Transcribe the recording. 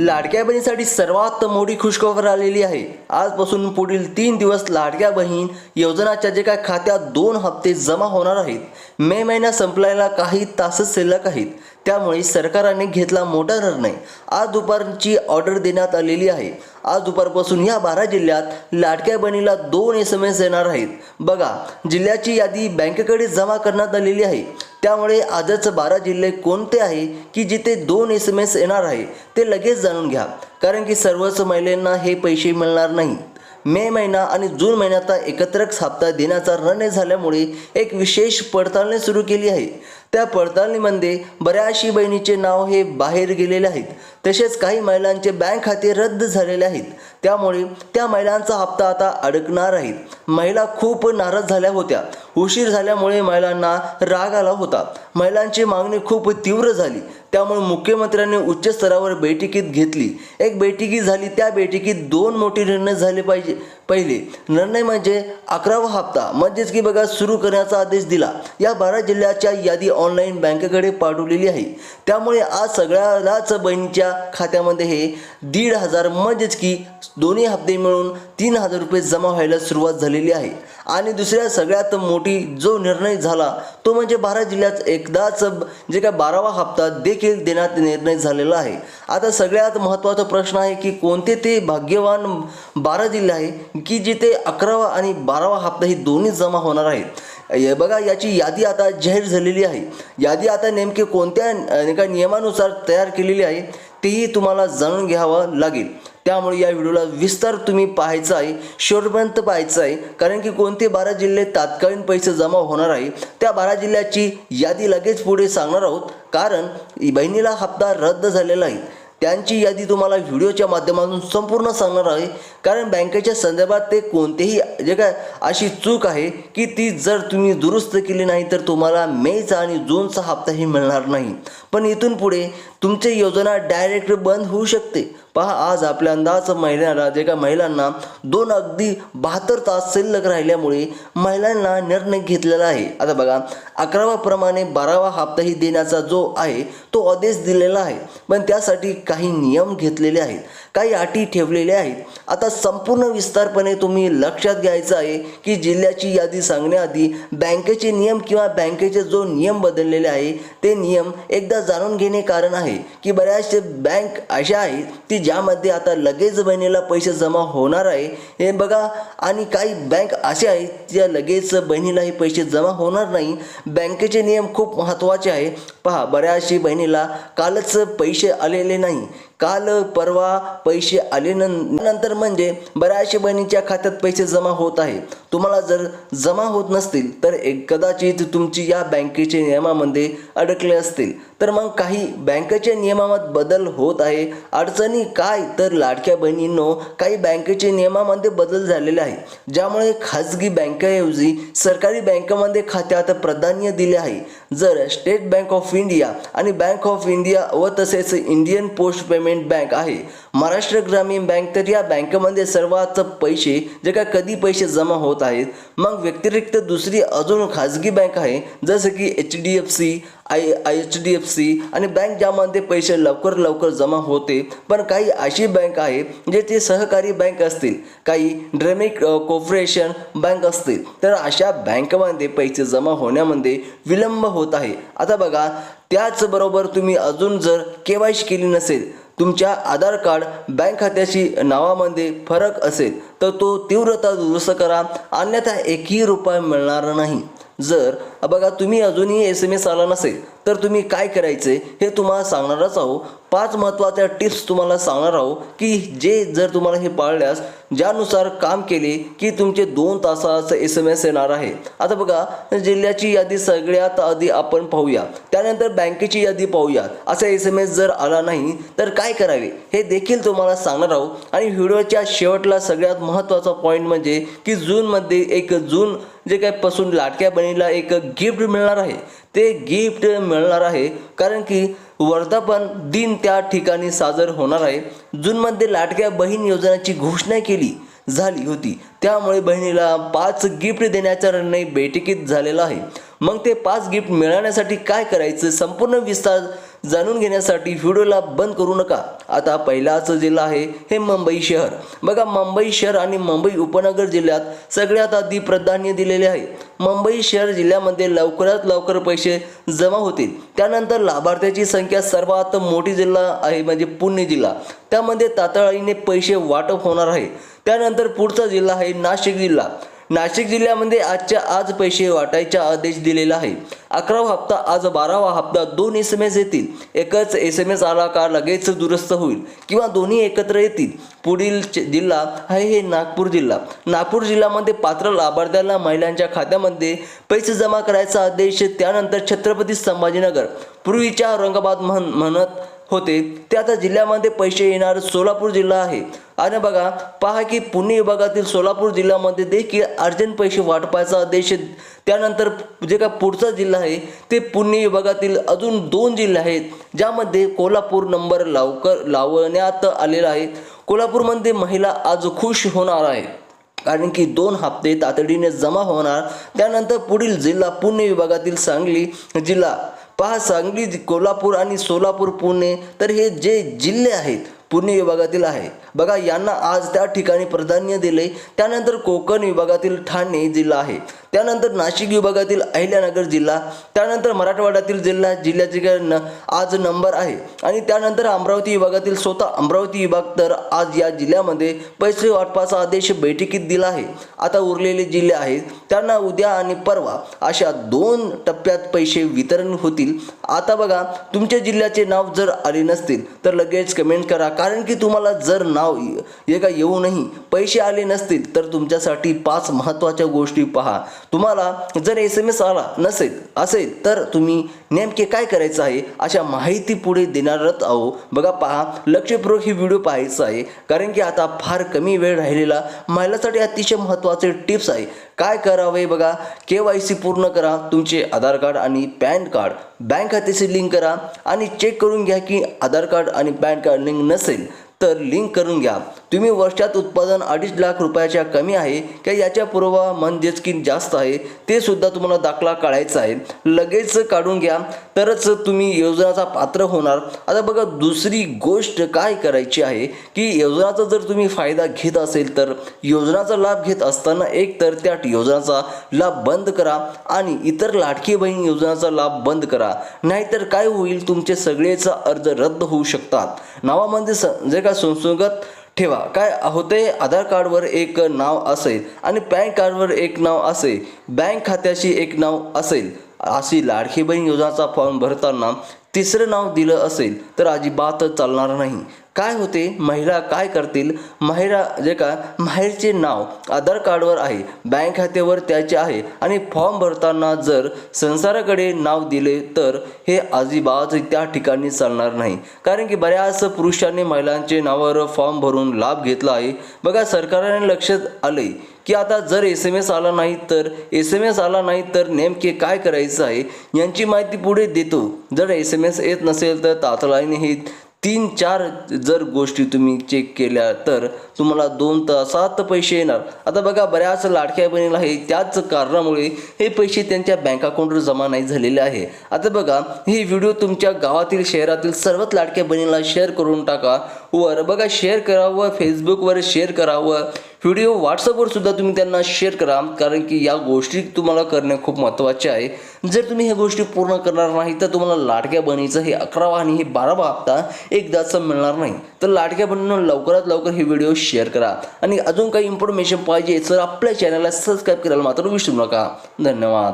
लाडक्या बहिणीसाठी सर्वात मोठी खुशखबर आलेली आहे. आजपासून पुढील तीन दिवस लाडक्या बहीण योजनाच्या जे काय खात्यात दोन हप्ते जमा होणार आहेत मे महिना संपलायला काही तासच शिल्लक आहेत. त्यामुळे सरकारने घेतला मोठा निर्णय. आज दुपारची ऑर्डर देण्यात आलेली आहे. आज दुपारपासून या बारा जिल्ह्यात लाडक्या बहिणीला दोन एस एम एस येणार आहेत. बघा जिल्ह्याची यादी बँकेकडे जमा करण्यात आलेली आहे. त्यामुळे आजच बारा जिल्हे कोणते आहे की जिथे दोन एस एम एस येणार आहे ते लगेच जाणून घ्या. कारण की सर्वच महिलांना हे पैसे मिळणार नाही मे महिना आणि जून महिन्याचा एकत्रच हप्ता देण्याचा निर्णय झाल्यामुळे एक विशेष पडताळणी सुरू केली आहे. त्या पडताळणीमध्ये बऱ्याचशी बहिणीचे नाव हे बाहेर गेलेले आहेत. तसेच काही महिलांचे बँक खाते रद्द झालेले आहेत. त्यामुळे त्या महिलांचा हप्ता आता अडकणार आहेत. महिला खूप नाराज झाल्या होत्या. उशीर झाल्यामुळे महिलांना राग आला होता. महिलांची मागणी खूप तीव्र झाली. त्यामुळे मुख्यमंत्र्यांनी उच्च स्तरावर बैठकीत घेतली. एक बैठकी झाली त्या बैठकीत दोन मोठे निर्णय झाले पाहिजे पहिले. निर्णय म्हणजे अकरावा हप्ता म्हणजेच की बघा सुरू करण्याचा आदेश दिला. या बारा जिल्ह्याच्या यादी ऑनलाईन बँकेकडे पाठवलेली आहे. त्यामुळे आज सगळ्यालाच बहिणीच्या खात्यामध्ये हे दीड हजार म्हणजेच की दोन्ही हप्ते मिळून तीन हजार रुपये जमा व्हायला सुरुवात झालेली आहे. आणि दुसऱ्या सगळ्यात मोठी जो निर्णय झाला तो म्हणजे बारा जिल्ह्यात एकदाच जे काय बारावा हप्ता देखील देण्यात निर्णय झालेला आहे. आता सगळ्यात महत्त्वाचा प्रश्न आहे की कोणते ते भाग्यवान बारा जिल्हे आहे की जिथे अकरावा आणि बारावा हप्ता ही दोन्ही जमा होणार आहेत? हे बघा याची यादी आता जाहीर झालेली आहे. यादी आता नेमके कोणत्या नियमानुसार तयार केलेली आहे तेही तुम्हाला जाणून घ्यावं लागेल. त्यामुळे या व्हिडिओला विस्तार तुम्ही पाहायचा आहे शेवटपर्यंत पाहायचं आहे कारण की कोणते बारा जिल्हे तात्कालीन पैसे जमा होणार आहे त्या बारा जिल्ह्याची यादी लगेच पुढे सांगणार आहोत. कारण बहिणीला हप्ता रद्द झालेला आहे. त्यांची यादी तुम्हाला व्हिडिओच्या माध्यमातून संपूर्ण सांगणार आहे. कारण बँकेच्या संदर्भात ते कोणतेही जे काय अशी चूक आहे की ती जर तुम्ही दुरुस्त केली नाही तर तुम्हाला मेचा आणि जूनचा हप्ताही मिळणार नाही. पण इथून पुढे तुमची योजना डायरेक्ट बंद होऊ शकते. पहा आज आपल्या अंदाज महिन्याला जे का महिलांना दोन अगदी बहात्तर तास शिल्लक राहिल्यामुळे महिलांना निर्णय घेतलेला आहे. आता बघा अकरावाप्रमाणे बारावा हप्ताही देण्याचा जो आहे तो आदेश दिलेला आहे. पण त्यासाठी काही नियम घेतलेले आहेत. काही अटी ठेवलेल्या आहेत. आता संपूर्ण विस्तारपणे तुम्ही लक्षात घ्यायचं आहे की जिल्ह्याची यादी सांगण्याआधी बँकेचे नियम किंवा बँकेचे जो नियम बदललेले आहे ते नियम एकदा जाणून घेणे कारण आहे की बऱ्याचशे बँक अशा आहेत की ज्यामध्ये आता लगेच बहिणीला पैसे जमा होणार आहे. हे बघा आणि काही बँक असे आहेत ज्या लगेच बहिणीलाही पैसे जमा होणार नाही. बँकेचे नियम खूप महत्त्वाचे आहे. पहा बऱ्याचशी बहिणीला कालच पैसे आलेले नाही. काल परवा पैसे आले नंतर म्हणजे बऱ्याचशा बहिणीच्या खात्यात पैसे जमा होत आहे. तुम्हाला जर जमा होत नसतील तर एक कदाचित तुमची या बँकेच्या नियमामध्ये अडकले असतील. तर मग काही बँकेच्या नियमामध्ये बदल होत आहे. अडचणी काय? तर लाडक्या बहिणींनो काही बँकेचे नियमामध्ये बदल झालेले आहे ज्यामुळे खाजगी बँकेऐवजी सरकारी बँकामध्ये खात्यात प्राधान्य दिले आहे. जर स्टेट बँक ऑफ इंडिया आणि बँक ऑफ इंडिया व तसेच इंडियन पोस्ट पेमेंट बँक आहे महाराष्ट्र ग्रामीण बँक तर या बँकेमध्ये सर्वात पैसे जे काय कधी पैसे जमा होत आहेत मग व्यतिरिक्त दुसरी अजून खाजगी बँक आहे जसं की H D F C I I H D F C आणि बँक ज्यामध्ये पैसे लवकर लवकर जमा होते. पण काही अशी बँक आहे जे ते सहकारी बँक असतील काही ड्रेमिक कॉर्पोरेशन बँक असतील तर अशा बँकमध्ये पैसे जमा होण्यामध्ये विलंब होत आहे. आता बघा त्याचबरोबर तुम्ही अजून जर के वाय सी केली नसेल तुमच्या आधार कार्ड बँक खात्याशी नावामध्ये फरक असेल तर तो तीव्रता दुरुस्त करा. अन्यथा एकही रुपया मिळणार नाही. जर बघा तुम्ही अजूनही एस एम एस आला नसेल तर तुम्ही काय करायचे हे तुम्हाला सांगणारच आहो पाच महत्त्वाच्या टिप्स तुम्हाला सांगणार आहो की जे जर तुम्हाला हे पाळल्यास ज्यानुसार काम केले की तुमचे दोन तासाचं एस एम एस येणार आहे. आता बघा जिल्ह्याची यादी सगळ्यात आधी आपण पाहूया. त्यानंतर बँकेची यादी पाहूया. असा एस एम एस जर आला नाही तर काय करावे? हे देखील तुम्हाला सांगणार आहोत आणि व्हिडिओच्या शेवटला सगळ्यात महत्त्वाचा पॉईंट म्हणजे की जूनमध्ये एक जून जे काय पासून लाटक्या बहिणीला एक गिफ्ट मिळणार आहे. ते गिफ्ट मिळणार आहे. कारण की वर्धापन दिन त्या ठिकाणी साजर होणार आहे. जूनमध्ये लाटक्या बहीण योजनेची घोषणा केली झाली होती. त्यामुळे बहिणीला पाच गिफ्ट देण्याचा निर्णय बैठकीत झालेला आहे. मग ते पाच गिफ्ट मिळवण्यासाठी काय करायचं? संपूर्ण विस्तार जाणून घेण्यासाठी व्हिडिओला बंद करू नका. आता पहिलाच जिल्हा आहे हे मुंबई शहर. बघा मुंबई शहर आणि मुंबई उपनगर जिल्ह्यात सगळ्यात आधी प्राधान्य दिलेले आहे. मुंबई शहर जिल्ह्यामध्ये लवकरात लवकर पैसे जमा होतील. त्यानंतर लाभार्थ्याची संख्या सर्वात मोठी जिल्हा आहे म्हणजे पुणे जिल्हा. त्यामध्ये तातडीने पैसे वाटप होणार आहे. त्यानंतर पुढचा जिल्हा आहे नाशिक जिल्हा. नाशिक जिल्ह्यामध्ये आजच्या आज पैसे वाटायचा आदेश दिलेला आहे. अकरावा हप्ता आज बारावा हप्ता दोन एस एम एस येतील. एकच एस एम एस आला का लगेच दुरुस्त होईल किंवा दोन्ही एकत्र येतील? पुढील जिल्हा आहे हे नागपूर जिल्हा. नागपूर जिल्ह्यामध्ये पात्र लाभार्थ्याला महिलांच्या खात्यामध्ये पैसे जमा करायचा आदेश त्यानंतर छत्रपती संभाजीनगर पूर्वीच्या औरंगाबाद म्हण म्हणत होते. ते आता जिल्ह्यामध्ये पैसे येणार सोलापूर जिल्हा आहे. आणि बघा पहा की पुणे विभागातील सोलापूर जिल्ह्यामध्ये देखील अर्जंट पैसे वाटपायचा आदेश त्यानंतर जे का पुढचा जिल्हा आहे ते पुणे विभागातील अजून दोन जिल्हे आहेत ज्यामध्ये कोल्हापूर नंबर लावकर लावण्यात आलेला आहे. कोल्हापूरमध्ये महिला आज खुश होणार आहे. कारण की दोन हप्ते तातडीने जमा होणार. त्यानंतर पुढील जिल्हा पुणे विभागातील सांगली जिल्हा. पहा सांगली कोल्हापूर आणि सोलापूर पुणे तर हे जे जिल्हे आहेत पुणे विभागातील आहे. बघा यांना आज त्या ठिकाणी प्राधान्य दिले. त्यानंतर कोकण विभागातील ठाणे जिल्हा आहे. त्यानंतर नाशिक विभागातील अहिल्यानगर जिल्हा त्यानंतर मराठवाड्यातील जिल्हा जिल्ह्याचे न आज नंबर आहे. आणि त्यानंतर अमरावती विभागातील स्वतः अमरावती विभाग तर आज या जिल्ह्यामध्ये पैसे वाटपाचा आदेश बैठकीत दिला आहे. आता उरलेले जिल्हे आहेत त्यांना उद्या आणि परवा अशा दोन टप्प्यात पैसे वितरण होतील. आता बघा तुमच्या जिल्ह्याचे नाव जर आले नसतील तर लगेच कमेंट करा. कारण की तुम्हाला जर नाव एका येऊनही पैसे आले नसतील तर तुमच्यासाठी पाच महत्त्वाच्या गोष्टी पहा. तुम्हाला जर एस एम एस आला नसेल असेल तर तुम्ही नेमके काय करायचं आहे अशा माहिती पुढे देणारच आहो. बघा पहा लक्षपूर्वक ही व्हिडिओ पाहायचा आहे कारण की आता फार कमी वेळ राहिलेला महिलासाठी अतिशय महत्त्वाचे टिप्स आहे. काय करावे बघा के वाय सी पूर्ण करा तुमचे आधार कार्ड आणि पॅन कार्ड. बँक खात्याशी लिंक करा आणि चेक करून घ्या की आधार कार्ड आणि पॅन कार्ड लिंक नसेल. तर लिंक करून घ्या. तुम्ही वर्षात उत्पादन अडीच लाख रुपयाच्या कमी आहे का याच्या पुरावा म्हणजेच की जास्त आहे ते सुद्धा तुम्हाला दाखला काढायचा आहे. लगेच काढून घ्या. तरच तुम्ही योजनाचा पात्र होणार. आता बघा दुसरी गोष्ट काय करायची आहे की योजनाचा जर तुम्ही फायदा घेत असेल तर योजनाचा लाभ घेत असताना एक तर त्या योजनाचा लाभ बंद करा आणि इतर लाडकी बहीण योजनाचा लाभ बंद करा. नाहीतर काय होईल तुमचे सगळेच अर्ज रद्द होऊ शकतात. नावामध्ये स जे काय सुसंगत ठेवा. काय होते? आधार कार्डवर एक नाव असेल आणि पॅन कार्डवर एक नाव असेल. बँक खात्याशी एक नाव असेल. अशी लाडकी बहीण योजनाचा फॉर्म भरताना तिसरं नाव दिलं असेल तर अजिबात चालणार नाही. काय होते? महिला काय करतील? महिला जे का माहेरचे नाव आधार कार्डवर आहे बँक खात्यावर त्याचे आहे आणि फॉर्म भरताना जर संसाराकडे नाव दिले तर हे अजिबात त्या ठिकाणी चालणार नाही. कारण की बऱ्याच पुरुषांनी महिलांचे नावावर फॉर्म भरून लाभ घेतला आहे. बघा सरकारने लक्षात आले की आता जर एस एम एस आला नाही तर एस एम एस आला नाही तर नेमके काय करायचं आहे? यांची माहिती पुढे देतो. जर एस एम एस येत नसेल तर तातडीने हे तीन चार जर गोष्टी तुम्ही चेक केल्या तर तुम्हाला दोन तासात पैसे येणार. आता बघा बऱ्याच लाडक्या बहिणीला हे त्याच कारणामुळे हे पैसे त्यांच्या बँक अकाउंटवर जमा नाही झालेले आहे. आता बघा हे व्हिडिओ तुमच्या गावातील शहरातील सर्वच लाडक्या बहिणीला शेअर करून टाका. वर बघा शेअर करावं फेसबुकवर शेअर करावं. व्हिडिओ व्हॉट्सअपवर सुद्धा तुम्ही त्यांना शेअर करा कारण की या गोष्टी तुम्हाला करणे खूप महत्त्वाचे आहे. जर तुम्ही ह्या गोष्टी पूर्ण करणार नाही तर तुम्हाला लाडक्या बहिणीचं हे अकरावा आणि हे बारावा हप्ता एकदाच मिळणार नाही. तर लाडक्या बहिणीनं लवकरात लवकर हे व्हिडिओ शेअर करा. आणि अजून काही इन्फॉर्मेशन पाहिजे तर आपल्या चॅनलला सबस्क्राईब करायला मात्र विसरू नका. धन्यवाद.